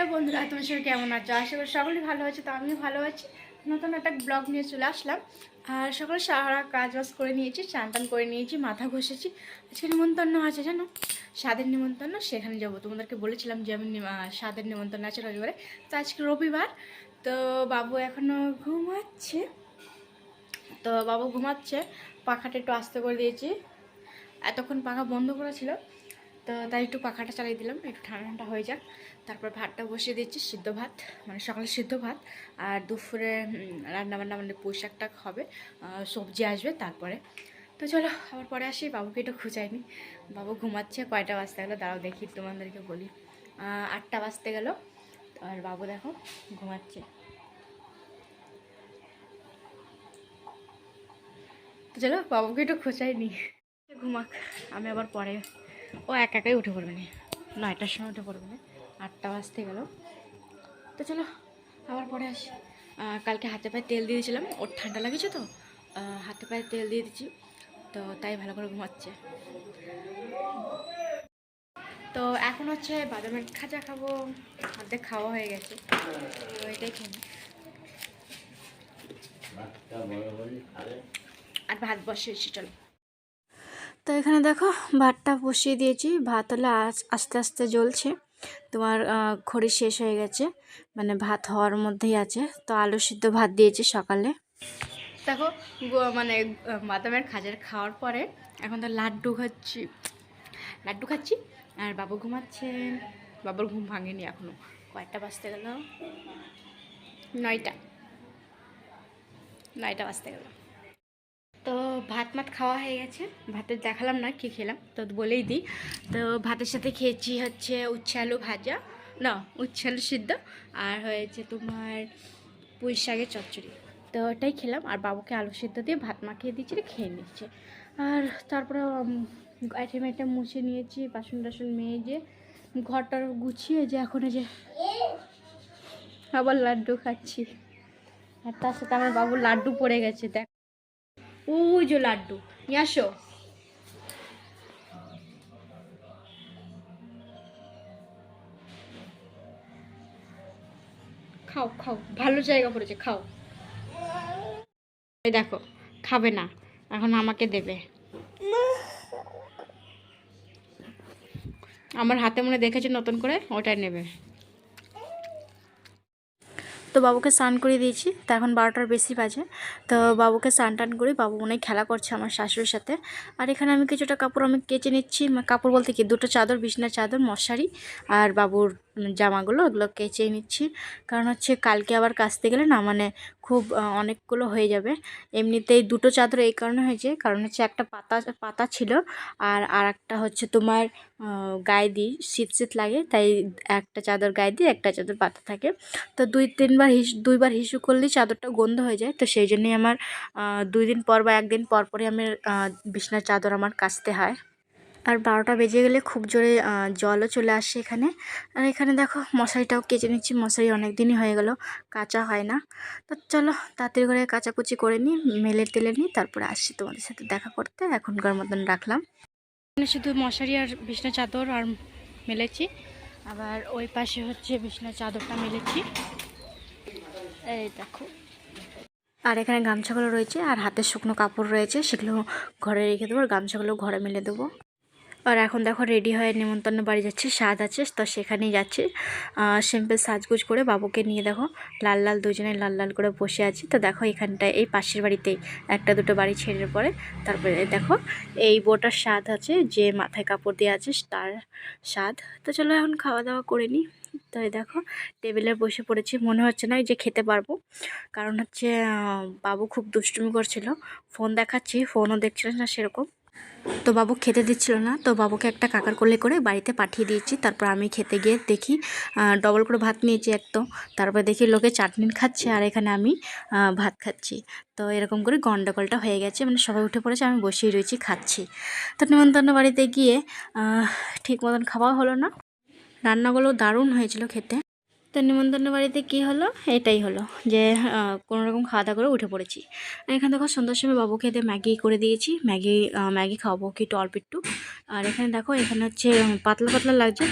Hello বন্ধুরা, তোমার সবাই কেমন আছো? আশা করি সকলেই ভালো আছে, তো আমিও ভালো আছি। নতুন একটা ব্লগ নিয়ে চলে আসলাম। আর সকালে সারা কাজ বাজ করে নিয়েছি চান টান করে নিয়েছি, মাথা ঘষেছি। আজকে নিমন্ত্রণ আছে জানো? স্বাদের নিমন্ত্রণ, সেখানে যাব। তোমাদেরকে বলেছিলাম যে আমি স্বাদের নিমন্ত্রণ আছে রবিবারে। তো আজকে রবিবার, তো বাবু এখনও ঘুমাচ্ছে। তো বাবু ঘুমাচ্ছে, পাখাটা একটু আস্তে করে দিয়েছি। এতক্ষণ পাখা বন্ধ করা ছিল। তো তাই একটু পাখাটা চালিয়ে দিলাম, একটু ঠান্ডা ঠান্ডা হয়ে যাক। তারপর ভাতটা বসিয়ে দিচ্ছি, সিদ্ধ ভাত মানে সকালে সিদ্ধ ভাত। আর দুপুরে রান্না বান্না মানে পোশাকটা হবে সবজি আসবে তারপরে। তো চলো, আবার পরে আসি, বাবুকে একটু খুঁজাইনি। বাবু ঘুমাচ্ছে, কয়টা বাজতে গেলো? দাঁড়াও দেখি তোমাদেরকে বলি। আটটা বাজতে গেল, আর বাবু দেখো, ঘুমাচ্ছে। তো চলো, বাবুকে একটু খোঁচাইনি ঘুমাক, আমি আবার পরে ও একা একাই উঠে পড়বে না। নয়টার সময় উঠে পড়বে না। আটটা বাজতে গেল। তো চলো আবার পরে আসি। কালকে হাতে পায়ে তেল দিয়ে দিয়েছিলাম। ওর ঠান্ডা লাগেছে তো। হাতে পায়ে তেল দিয়ে দিচ্ছি। তো তাই ভালো করে ঘুমাচ্ছে। তো এখন হচ্ছে বাদামের খাজা খাব। অর্ধেক খাওয়া হয়ে গেছে। তো এটাই খেয়ে আর ভাত বসিয়েছি চলো। তো এখানে দেখো ভাতটা বসিয়ে দিয়েছি। ভাত হলে আস- আস্তে আস্তে জ্বলছে। তোমার খড়ি শেষ হয়ে গেছে। মানে ভাত হওয়ার মধ্যেই আছে। তো আলু সিদ্ধ ভাত দিয়েছি সকালে। দেখো মানে বাদামের খাজার খাওয়ার পরে এখন তো লাড্ডু খাচ্ছি। লাড্ডু খাচ্ছি আর বাবু ঘুমাচ্ছে। বাবুর ঘুম ভাঙেনি এখনও। কয়েকটা বাজতে গেল। নয়টা। নয়টা বাজতে গেল। ভাত মাত খাওয়া হয়ে গেছে। ভাতের দেখালাম না কি খেলাম, তো বলেই দিই। তো ভাতের সাথে খেয়েছি হচ্ছে উচ্ছে আলু ভাজা, না, উচ্ছে আলু সিদ্ধ, আর হয়েছে তোমার পুঁই শাকের চচ্চড়ি। তো ওটাই খেলাম, আর বাবুকে আলু সিদ্ধ দিয়ে ভাত মাখিয়ে দিয়েছি খেয়ে নিচ্ছে আর তারপরে আইটেম আইটেম মুছে নিয়েছি বাসন টাসন মেজে ঘরটা গুছিয়ে যে এখন যে আবার লাড্ডু খাচ্ছি। আর তার সাথে আমার বাবুর লাড্ডু পড়ে গেছে, দেখ। ওই লাড্ডু নিয়ে খাও খাও। ভালো জায়গা পড়েছে, খাও। দেখো, খাবে না। এখন আমাকে দেবে। আমার হাতে মনে দেখেছে নতুন করে, ওটাই নেবে। তো বাবুকে স্নান করে দিয়েছি। তো এখন বারোটার বেশি বাজে। তো বাবুকে স্নান টান করে বাবু মনে খেলা করছে আমার শাশুড়ির সাথে। আর এখানে আমি কিছুটা কাপড় আমি কেচে নিচ্ছি। কাপড় বলতে কি? দুটো চাদর, বিছনার চাদর, মশারি আর বাবুর জামাগুলো ওগুলো কেচে নিচ্ছি। কারণ হচ্ছে কালকে আবার কাচতে গেলে না মানে খুব অনেকগুলো হয়ে যাবে। এমনিতেই দুটো চাদর এই কারণে হয়েছে। কারণ হচ্ছে একটা পাতা পাতা ছিল আর আর একটা হচ্ছে তোমার গায়ে দিই শীত শীত লাগে, তাই একটা চাদর গায়ে দিই একটা চাদর পাতা থাকে। তো দুই, তিনবার হিস, দুইবার হিসু করলেই চাদরটা গন্ধ হয়ে যায়। তো সেই জন্যই আমার দুই দিন পর বা একদিন পর পরই আমি বিছনার চাদর আমার কাচতে হয়। আর বারোটা বেজে গেলে খুব জোরে জলও চলে আসে এখানে। আর এখানে দেখো মশারিটাও কেচে নিচ্ছি মশারি অনেক দিনই হয়ে গেল কাঁচা হয় না। তো চলো তাড়াতাড়ি করে কাচাকুচি করে নিই মেলে টেলে নিই তারপরে আসছি তোমাদের সাথে দেখা করতে এখনকার মতন রাখলাম। এখানে শুধু মশারি আর বিছনা চাদর আর মেলেছি আবার ওই পাশে হচ্ছে বিছনা চাদরটা মেলেছি। এই দেখো। আর এখানে গামছাগুলো রয়েছে আর হাতের শুকনো কাপড় রয়েছে সেগুলো ঘরে রেখে দেবো আর গামছাগুলো ঘরে মেলে দেবো। আর এখন দেখো রেডি হয়ে নেমন্তন্ন বাড়ি যাচ্ছে স্বাদ আছে, তো সেখানেই যাচ্ছি। সিম্পল সাজগুজ করে বাবুকে নিয়ে দেখো, লাল লাল দুজনে লাল লাল করে বসে আছি। তো দেখো এখানটায়, এই পাশের বাড়িতেই একটা দুটো বাড়ি ছেড়ে পরে, তারপরে দেখো এই বোটার স্বাদ আছে, যে মাথায় কাপড় দিয়ে আছে, তার স্বাদ তো চলো এখন খাওয়া দাওয়া করে নিই। তো এই দেখো, টেবিলে বসে পড়েছি, মনে হচ্ছে না যে খেতে পারব। কারণ হচ্ছে বাবু খুব দুষ্টুমি করছিল। ফোন দেখাচ্ছি, ফোনও দেখছিল না সেরকম। তো বাবু খেতে দিচ্ছিল না, তো বাবুকে একটা কাকার কোলে করে বাড়িতে পাঠিয়ে দিয়েছি। তারপর আমি খেতে গিয়ে দেখি ডবল করে ভাত নিয়েছি এক তো তারপর দেখি লোকে চাটনি খাচ্ছে আর এখানে আমি ভাত খাচ্ছি। তো এরকম করে গন্ডগোলটা হয়ে গেছে মানে সবাই উঠে পড়েছে, আমি বসেই রয়েছি খাচ্ছি। তো নিমন্ত্রণ বাড়িতে গিয়ে ঠিক মতন খাওয়া হলো না। রান্নাগুলো দারুণ হয়েছিল খেতে। তো নিমন্ত্রণ বাড়িতে কি হলো? এটাই হলো যে কোনো রকম খাওয়া দাওয়া করে উঠে পড়েছি। এখানে দেখো সন্ধ্যার সময় বাবু খেতে ম্যাগি করে দিয়েছি। ম্যাগি ম্যাগি খাওয়াবো কি একটু অল্প একটু। আর এখানে দেখো, এখানে হচ্ছে পাতলা পাতলা লাগছে,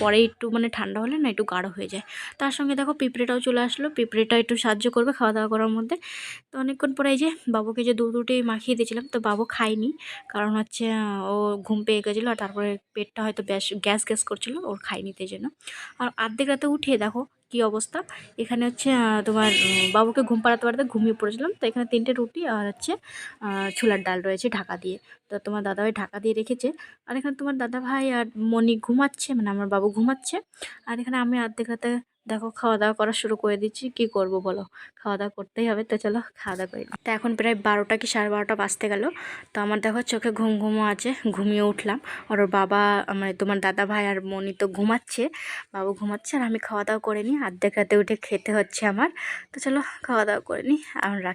পর- একটু মানে ঠান্ডা হলে না একটু গাঢ় হয়ে যায়। তার সঙ্গে দেখো পিঁপড়েটাও চলে আসলো। পিঁপড়েটা একটু সাহায্য করবে খাওয়া দাওয়া করার মধ্যে। তো অনেকক্ষণ পরে এই যে বাবুকে যে দু উঠে মাখিয়ে দিয়েছিলাম, তো বাবু খায়নি। কারণ হচ্ছে ও ঘুম পেয়ে গেছিল আর তারপরে পেটটা হয়তো গ্যাস গ্যাস করছিল, ওর খায়নি তাই জন্য। আর আর্ধেক রাতে উঠিয়ে দেখো কি অবস্থা? এখানে হচ্ছে তোমার বাবুকে ঘুম পাড়াতে পাড়াতে ঘুমিয়ে পড়েছিলাম। তো এখানে তিনটে রুটি আর হচ্ছে ছোলার ডাল রয়েছে ঢাকা দিয়ে। তো তোমার দাদাভাই ঢাকা দিয়ে রেখেছে। আর এখানে তোমার দাদাভাই আর মনি ঘুমাচ্ছে মানে আমার বাবু ঘুমাচ্ছে। আর এখানে আমি আর্ধেক রাতে দেখো খাওয়া দাওয়া করা শুরু করে দিচ্ছি, কি করব বলো? খাওয়া দাওয়া করতেই হবে তো চলো, খাওয়া দাওয়া করি তো এখন প্রায় বারোটা কি সাড়ে বারোটা বাজতে গেল, তো আমার দেখো চোখে ঘুম ঘুমও আছে, ঘুমিয়ে উঠলাম। আর ওর বাবা মানে তোমার দাদা ভাই আর মনি তো ঘুমাচ্ছে, বাবু ঘুমাচ্ছে, আর আমি খাওয়া দাওয়া করে নিই। আর্ধেক রাতে উঠে খেতে হচ্ছে আমার, তো চলো খাওয়া দাওয়া করে নিই আমার রাখি।